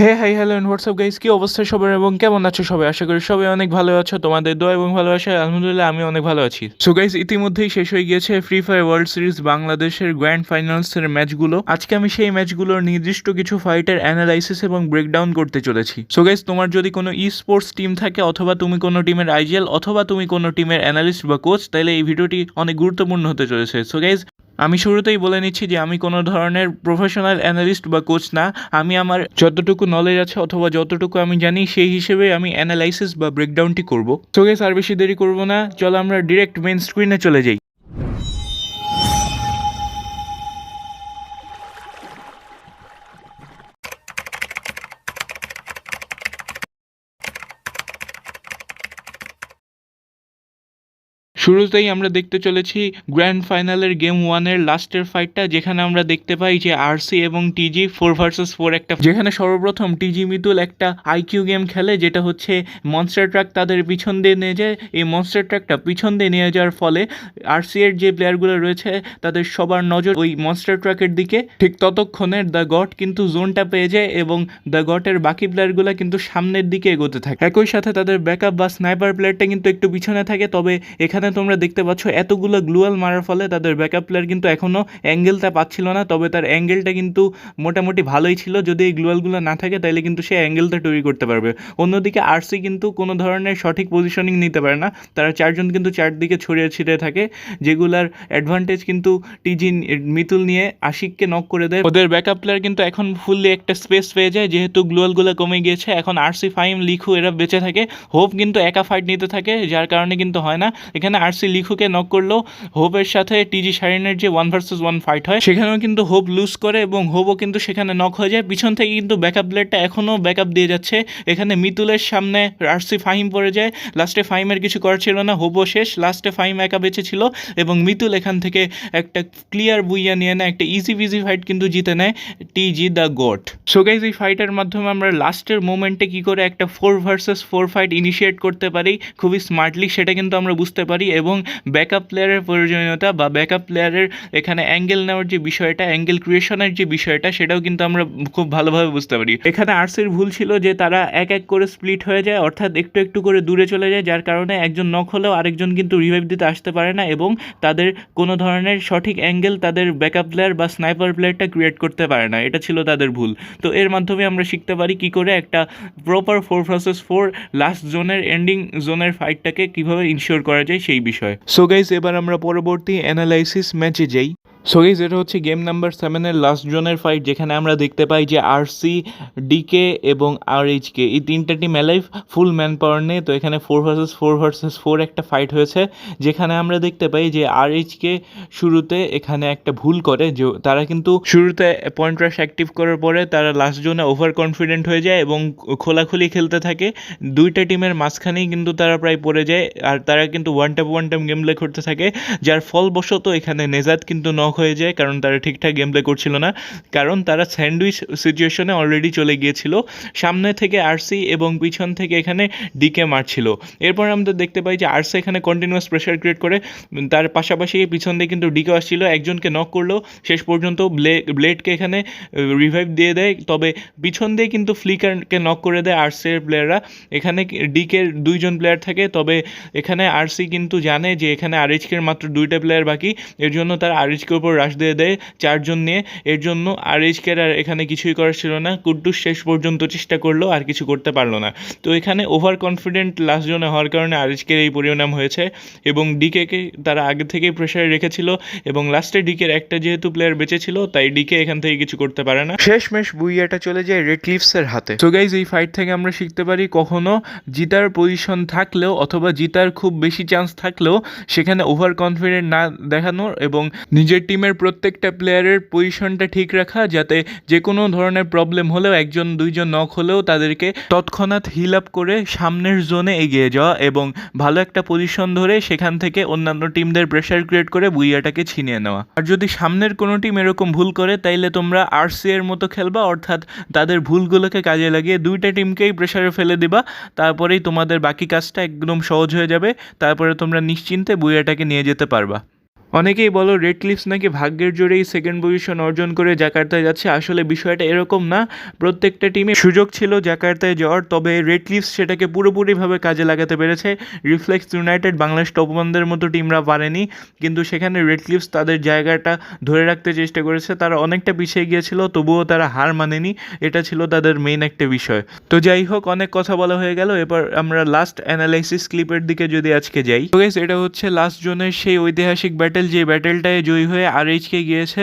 Hey hi hello and WhatsApp guys কি অবস্থা সবার এবং কেমন আছো সবাই? আশা করি সবাই অনেক ভালো আছো। তোমাদের দোয়া এবং ভালোবাসা আলহামদুলিল্লাহ আমি অনেক ভালো আছি। সো গাইস ইতিমধ্যেই শেষ হয়ে গিয়েছে ফ্রি ফায়ার ওয়ার্ল্ড সিরিজ বাংলাদেশের গ্র্যান্ড ফাইনালসের ম্যাচগুলো আজকে আমি সেই ম্যাচগুলোর নির্দিষ্ট কিছু ফাইটের অ্যানালাইসিস এবং ব্রেকডাউন করতে চলেছি। সো গাইস তোমার যদি কোনো ই স্পোর্টস টিম থাকে অথবা তুমি কোনো টিমের আইজিএল অথবা তুমি কোনো টিমের অ্যানালিস্ট বা কোচ তাহলে এই ভিডিওটি অনেক গুরুত্বপূর্ণ হতে চলেছে। সো গাইস আমি শুরুতেই বলে নিচ্ছি যে আমি কোনো ধরনের প্রফেশনাল অ্যানালিস্ট বা কোচ না। আমি আমার যতটুকু নলেজ আছে অথবা যতটুকু আমি জানি, সেই হিসেবে আমি অ্যানালাইসিস বা ব্রেকডাউনটি করব। তোকে গেস আর বেশি দেরি করব না। চলো আমরা ডিরেক্ট মেন স্ক্রিনে চলে যাই। শুরুতেই আমরা দেখতে চলেছি গ্র্যান্ড ফাইনালের গেম ওয়ানের লাস্টের ফাইটটা যেখানে আমরা দেখতে পাই যে আরসি এবং টিজি ফোর ভার্সেস ফোর একটা যেখানে সর্বপ্রথম টিজি মিতুল একটা আইকিউ গেম খেলে, যেটা হচ্ছে মনস্টার ট্রাক তাদের পিছন দিয়ে নিয়ে যায়। এই মনস্টার ট্রাকটা পিছন দিয়ে নিয়ে যাওয়ার ফলে আরসি এর যে প্লেয়ারগুলো রয়েছে, তাদের সবার নজর ওই মনস্টার ট্রাকের দিকে। ঠিক ততক্ষণে দ্য গট কিন্তু জোনটা পেয়ে যায় এবং দ্য গটের বাকি প্লেয়ারগুলো কিন্তু সামনের দিকে এগোতে থাকে। একই সাথে তাদের ব্যাকআপ বা স্নাইপার প্লেয়ারটা কিন্তু একটু পিছনে থাকে, তবে এখানে তোমরা দেখতে পাচ্ছ, এতগুলো গ্লুয়াল মারার ফলে তাদের ব্যাকআপ প্লেয়ার কিন্তু এখনও অ্যাঙ্গেলটা পাচ্ছিল না, তবে তার অ্যাঙ্গেলটা কিন্তু মোটামুটি ভালোই ছিল। যদি এই গ্লুয়ালগুলো না থাকে তাহলে কিন্তু সে অ্যাঙ্গেলটা তৈরি করতে পারবে। অন্যদিকে আরসি কিন্তু কোনো ধরনের সঠিক পজিশনিং নিতে পারে না। তারা চারজন কিন্তু চারদিকে ছড়িয়ে ছিটিয়ে থাকে, যেগুলার অ্যাডভান্টেজ কিন্তু টিজি মিতুল নিয়ে আশিককে নক করে দেয়। ওদের ব্যাকআপ প্লেয়ার কিন্তু এখন ফুললি একটা স্পেস পেয়ে যায়, যেহেতু গ্লোয়ালগুলো কমে গিয়েছে। এখন আরসি ফাইম লিখু এরা বেঁচে থাকে হোপ কিন্তু একা ফাইট নিতে থাকে, যার কারণে কিন্তু হয় না। এখানে আরসি লিখুকে নক করলেও হোপের সাথে টিজি শারিনের যে ওয়ান ভার্সেস ওয়ান ফাইট হয়, সেখানেও কিন্তু হোপ লুজ করে এবং হোপও কিন্তু সেখানে নক হয়ে যায়। পিছন থেকে কিন্তু ব্যাকআপ প্লেয়ারটা এখনও ব্যাকআপ দিয়ে যাচ্ছে। এখানে মিতুলের সামনে আরসি ফাহিম পড়ে যায়। লাস্টে ফাহিমের কিছু করার ছিল না, হোপও শেষ। লাস্টে ফাহিম একা বেঁচে ছিল এবং মিতুল এখান থেকে একটা ক্লিয়ার বুইয়া নিয়ে নেয়, একটা ইজি বিজি ফাইট কিন্তু জিতে নেয় TG the goat. So guys এই ফাইটের মাধ্যমে আমরা লাস্টের মোমেন্টে কি করে একটা four versus four fight initiate করতে পারি, খুবই স্মার্টলি সেটা কিন্তু আমরা বুঝতে পারি। এবং ব্যাকআপ প্লেয়ারের প্রয়োজনীয়তা বা ব্যাকআপ প্লেয়ারের এখানে অ্যাঙ্গেল নেওয়ার যে বিষয়টা অ্যাঙ্গেল ক্রিয়েশনের যে বিষয়টা, সেটাও কিন্তু আমরা খুব ভালোভাবে বুঝতে পারি। এখানে আর্টসের ভুল ছিল যে তারা এক এক করে স্প্লিট হয়ে যায়, অর্থাৎ একটু একটু করে দূরে চলে যায়, যার কারণে একজন নক হলেও আরেকজন কিন্তু রিভাইভ দিতে আসতে পারে না এবং তাদের কোনো ধরনের সঠিক অ্যাঙ্গেল তাদের ব্যাকআপ প্লেয়ার বা স্নাইপার প্লেয়ারটা ক্রিয়েট করতে পারে না। এটা ছিল তাদের ভুল। তো এর মাধ্যমে আমরা শিখতে পারি কি করে একটা proper four versus four last জোনের এন্ডিং জোনের ফাইটটাকে কীভাবে ইনশিওর করা যায় সেই বিষয়ে। সো গাইজ এবার আমরা পরবর্তী অ্যানালাইসিস ম্যাচে যাই। সো গাইজ এটা হচ্ছে গেম নাম্বার সেভেনের লাস্ট জোনের ফাইট যেখানে আমরা দেখতে পাই যে আরসি ডিকে এবং আর এইচকে এই তিনটা team alive full man power নেই তো এখানে four versus four versus four একটা ফাইট হয়েছে, যেখানে আমরা দেখতে পাই যে আর এইচকে শুরুতে এখানে একটা ভুল করে, যে তারা কিন্তু শুরুতে পয়েন্ট রাশ অ্যাক্টিভ করার পরে তারা লাস্ট জোনে ওভার কনফিডেন্ট হয়ে যায় এবং খোলাখুলি খেলতে থাকে। দুইটা টিমের মাঝখানেই কিন্তু তারা প্রায় পড়ে যায়, আর তারা কিন্তু one time one time game play করতে থাকে, যার ফলবশত এখানে নেজাদ কিন্তু নক হয়ে যায়, কারণ তারা ঠিকঠাক গেম প্লে করছিল না। কারণ তারা স্যান্ডউইচ সিচুয়েশনে অলরেডি চলে গিয়েছিল। সামনে থেকে আরসি এবং পিছন থেকে এখানে ডিকে মারছিল। এরপর আমরা দেখতে পাই যে আরসি এখানে কন্টিনিউয়াস প্রেশার ক্রিয়েট করে। তার পাশাপাশি পিছন দিয়ে কিন্তু ডিকে আসছিল, একজনকে নক করল। শেষ পর্যন্ত ব্লে ব্লেডকে এখানে রিভাইভ দিয়ে দেয়। তবে পিছন দিয়ে কিন্তু ফ্লিকারকে নক করে দেয় আরসির প্লেয়াররা এখানে ডিকের দুইজন প্লেয়ার থাকে। তবে এখানে আরসি কিন্তু জানে যে এখানে আরএইচকের মাত্র দুইটা প্লেয়ার বাকি। এর জন্য তার আরএইচকের উপর রাশ দিয়ে দেয় চারজন নিয়ে। এর জন্য আর আরএইচকের আর এখানে কিছুই করার ছিল না। কুদ্দুস শেষ পর্যন্ত চেষ্টা করল, আর কিছু করতে পারল না। তো এখানে ওভার কনফিডেন্ট লাস্ট জোনে হওয়ার কারণে আর আরএইচকের এই পরিণাম হয়েছে এবং ডিকেকে তারা আগে থেকেই প্রেশারে রেখেছিল এবং লাস্টে ডিকের একটা যেহেতু প্লেয়ার বেঁচে ছিল, তাই ডিকে এখান থেকে কিছু করতে পারে না। শেষমেশ বুইয়াটা চলে যায় রেড হাতে। তো গাইজ এই ফাইট থেকে আমরা শিখতে পারি কখনো জিতার পজিশন থাকলেও অথবা জিতার খুব বেশি চান্স থাকলেও সেখানে ওভার কনফিডেন্ট না দেখানোর এবং নিজের টিমের প্রত্যেকটা প্লেয়ারের পজিশনটা ঠিক রাখা, যাতে যে কোনো ধরনের প্রবলেম হলেও একজন, দুইজন নক হলেও তাদেরকে তৎক্ষণাৎ হিল আপ করে সামনের জোনে এগিয়ে যাওয়া এবং ভালো একটা পজিশন ধরে সেখান থেকে অন্যান্য টিমদের প্রেশার ক্রিয়েট করে বুইয়াটাকে ছিনিয়ে নেওয়া। আর যদি সামনের কোনো টিম এরকম ভুল করে, তাইলে তোমরা আরসি এর মতো খেলবা, অর্থাৎ তাদের ভুলগুলোকে কাজে লাগিয়ে দুইটা টিমকেই প্রেশারে ফেলে দিবা, তারপরেই তোমাদের বাকি কাজটা একদম সহজ হয়ে যাবে, তারপরে তোমরা নিশ্চিন্তে বুইয়াটাকে নিয়ে যেতে পারবা। অনেকেই বলো রেড ক্লিপস নাকি ভাগ্যের জোরেই সেকেন্ড পজিশন অর্জন করে জাকার্তায় যাচ্ছে। আসলে বিষয়টা এরকম না। প্রত্যেকটা টিমে সুযোগ ছিল জাকার্তায় যাওয়ার, তবে রেড ক্লিপস সেটাকে পুরোপুরিভাবে কাজে লাগাতে পেরেছে। রিফ্লেক্স ইউনাইটেড বাংলাদেশ টপ ওয়ানদের মতো টিমরা পারেনি, কিন্তু সেখানে রেড ক্লিপস তাদের জায়গাটা ধরে রাখতে চেষ্টা করেছে। তারা অনেকটা পিছিয়ে গিয়েছিল, তবুও তারা হার মানেনি। এটা ছিল তাদের মেইন একটা বিষয়। তো যাই হোক, অনেক কথা বলা হয়ে গেল। এবার আমরা লাস্ট অ্যানালাইসিস ক্লিপের দিকে যদি আজকে যাই। তো এটা হচ্ছে লাস্ট জোনের সেই ঐতিহাসিক ব্যাটেল, যে ব্যাটেলটায় জয়ী হয়ে আরএইচকে গিয়েছে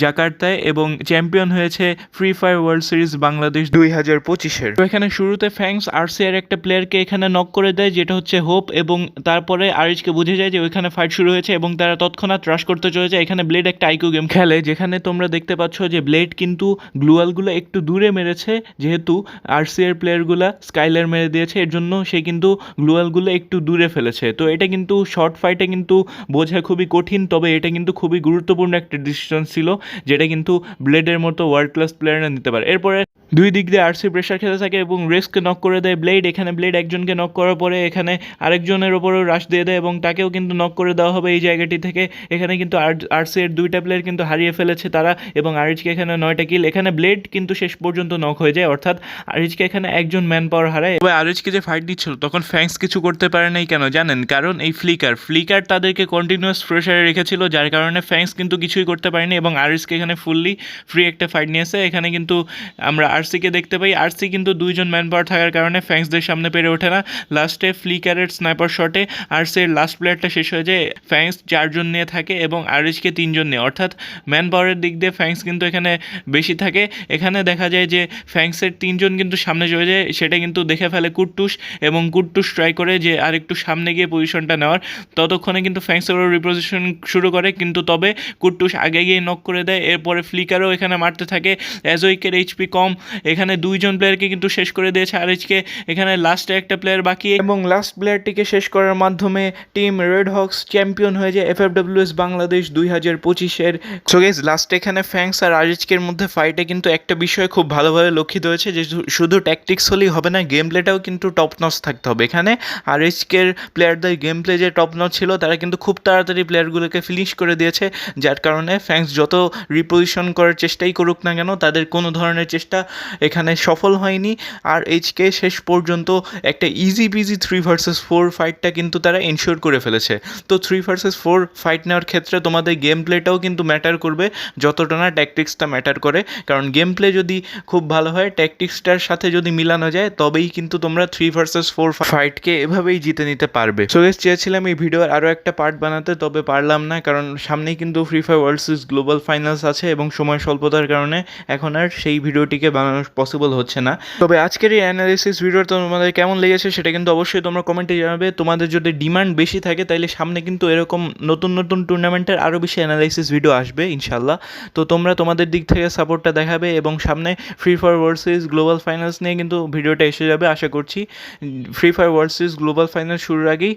জাকার্তায় এবং চ্যাম্পিয়ন হয়েছে free fire world series Bangladesh দুই হাজার পঁচিশের। তো এখানে শুরুতে ফ্যাংস আরসিআর একটা প্লেয়ারকে এখানে নক করে দেয়, যেটা হচ্ছে হোপ এবং তারপরে আরএইচকে বুঝে যায় যে ওইখানে ফাইট শুরু হয়েছে এবং তারা তৎক্ষণাৎ রাশ করতে চলেছে। এখানে ব্লেড একটা আইকিউ গেম খেলে, যেখানে তোমরা দেখতে পাচ্ছ যে ব্লেড কিন্তু গ্লুয়ালগুলো একটু দূরে মেরেছে, যেহেতু আরসিআর প্লেয়ারগুলো স্কাইলার মেরে দিয়েছে, এর জন্য সে কিন্তু গ্লুয়ালগুলো একটু দূরে ফেলেছে। তো এটা কিন্তু শর্ট ফাইটে কিন্তু বোঝা খুবই কঠিন তবে এটা কিন্তু খুবই গুরুত্বপূর্ণ একটা ডিসিশন ছিল, যেটা কিন্তু ব্লেডের মতো ওয়ার্ল্ড ক্লাস প্লেয়াররা নিতে পারে। এরপরে দুই দিক দিয়ে আরসি প্রেশার খেতে থাকে এবং রেস্ককে নক করে দেয়। ব্লেড এখানে ব্লেড একজনকে নক করার পরে এখানে আরেকজনের ওপরও রাশ দিয়ে দেয় এবং তাকেও কিন্তু নক করে দেওয়া হবে এই জায়গাটি থেকে। এখানে কিন্তু আরসি এর দুইটা প্লেয়ার কিন্তু হারিয়ে ফেলেছে তারা এবং আরিজকে এখানে নয়টা কিল এখানে ব্লেড কিন্তু শেষ পর্যন্ত নক হয়ে যায়, অর্থাৎ আরিজকে এখানে একজন ম্যান পাওয়ার হারায়। তবে আরিজকে যে ফাইট দিচ্ছিল, তখন ফ্যাংস কিছু করতে পারে নাই কেন জানেন? কারণ এই ফ্লিকার ফ্লিকার তাদেরকে কন্টিনিউয়াস প্রেশারে রেখেছিল, যার কারণে ফ্যাংস কিন্তু কিছুই করতে পারেনি এবং আরিজকে এখানে ফুললি ফ্রি একটা ফাইট নিয়েছে। এখানে কিন্তু আমরা আরসিকে দেখতে পাই। আরসি কিন্তু দুইজন ম্যান পাওয়ার থাকার কারণে ফ্যাংসদের সামনে পেরে ওঠে না। লাস্টে ফ্লিকারের স্নাইপার শটে আরসির লাস্ট প্লেয়ারটা শেষ হয়ে যায়। ফ্যাংস চারজন নিয়ে থাকে এবং আরিজকে তিনজন নিয়ে। অর্থাৎ ম্যান পাওয়ারের দিক দিয়ে ফ্যাংস কিন্তু এখানে বেশি থাকে। এখানে দেখা যায় যে ফ্যাংসের তিনজন কিন্তু সামনে চলে যায়। সেটা কিন্তু দেখে ফেলে কুট্টুস এবং কুট্টুস ট্রাই করে যে আর একটু সামনে গিয়ে পজিশনটা নেওয়ার। ততক্ষণে কিন্তু ফ্যাংস ওর রিপোজিশন শুরু করে। কিন্তু তবে কুট্টুস আগে গিয়ে নক করে দেয়। এরপরে ফ্লিকারও এখানে মারতে থাকে। অ্যাজোইকের এইচপি কম। এখানে দুইজন প্লেয়ারকে কিন্তু শেষ করে দিয়েছে আরএইচকে এখানে লাস্টে একটা প্লেয়ার বাকি। এবং লাস্ট প্লেয়ারটিকে শেষ করার মাধ্যমে টিম রেড হক্স চ্যাম্পিয়ন হয়ে যায় এফ বাংলাদেশ দুই হাজার পঁচিশের। সো লাস্টে এখানে ফ্যাংস আর আরিজকের মধ্যে ফাইটে কিন্তু একটা বিষয় খুব ভালোভাবে লক্ষিত হয়েছে যে শুধু ট্যাকটিক্স হলেই হবে না গেম প্লেটাও কিন্তু টপ থাকতে হবে। এখানে আরিজকের প্লেয়ারদের গেম প্লে যে টপ ছিল, তারা কিন্তু খুব তাড়াতাড়ি প্লেয়ারগুলোকে ফিনিশ করে দিয়েছে, যার কারণে ফ্যাংস যত রিপোজিশন করার চেষ্টাই করুক না কেন, তাদের কোনো ধরনের চেষ্টা এখানে সফল হয়নি। আর এইচকে শেষ পর্যন্ত একটা easy peasy three versus four ফাইটটা কিন্তু তারা এনশিওর করে ফেলেছে। তো থ্রি ভার্সেস ফোর ফাইট নেওয়ার ক্ষেত্রে তোমাদের গেম প্লেটাও কিন্তু ম্যাটার করবে, যতটা না ট্যাকটিক্সটা ম্যাটার করে। কারণ গেম প্লে যদি খুব ভালো হয় ট্যাকটিক্সটার সাথে যদি মিলানো যায়, তবেই কিন্তু তোমরা থ্রি ভার্সেস ফোর ফাইটকে এভাবেই জিতে নিতে পারবে। সো গেস চেয়েছিলাম এই ভিডিওর আরও একটা পার্ট বানাতে, তবে পারলাম না, কারণ সামনেই কিন্তু free fire world series global finals আছে এবং সময় স্বল্পতার কারণে এখন আর সেই ভিডিওটিকে বানানো পসিবল হচ্ছে না। তবে আজকের এই অ্যানালিসিস ভিডিও তোমাদের কেমন লেগেছে সেটা কিন্তু অবশ্যই তোমরা কমেন্টে জানাবে। তোমাদের যদি ডিমান্ড বেশি থাকে তাহলে সামনে কিন্তু এরকম নতুন নতুন টুর্নামেন্টের আরও বেশি অ্যানালাইসিস ভিডিও আসবে ইনশাল্লাহ তো তোমরা তোমাদের দিক থেকে সাপোর্টটা দেখাবে এবং সামনে free fire series global finals নিয়ে কিন্তু ভিডিওটা এসে যাবে, আশা করছি। Free fire series global final শুরুর আগেই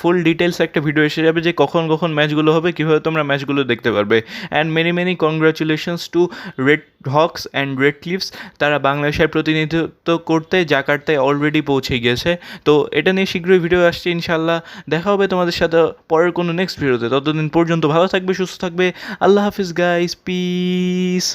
ফুল ডিটেলস একটা ভিডিও এসে যাবে যে কখন কখন ম্যাচগুলো হবে, কীভাবে তোমরা ম্যাচগুলো দেখতে পারবে। And many many congratulations to red hawks and red clips তারা বাংলাদেশের প্রতিনিধিত্ব করতে জাকার্তায় অলরেডি পৌঁছে গিয়েছে। তো এটা নিয়ে শীঘ্রই ভিডিও আসছে ইনশাল্লাহ দেখা হবে তোমাদের সাথে পরের কোনো নেক্সট ভিডিওতে ততদিন পর্যন্ত ভালো থাকবে, সুস্থ থাকবে। আল্লাহ হাফিজ গাইস পিস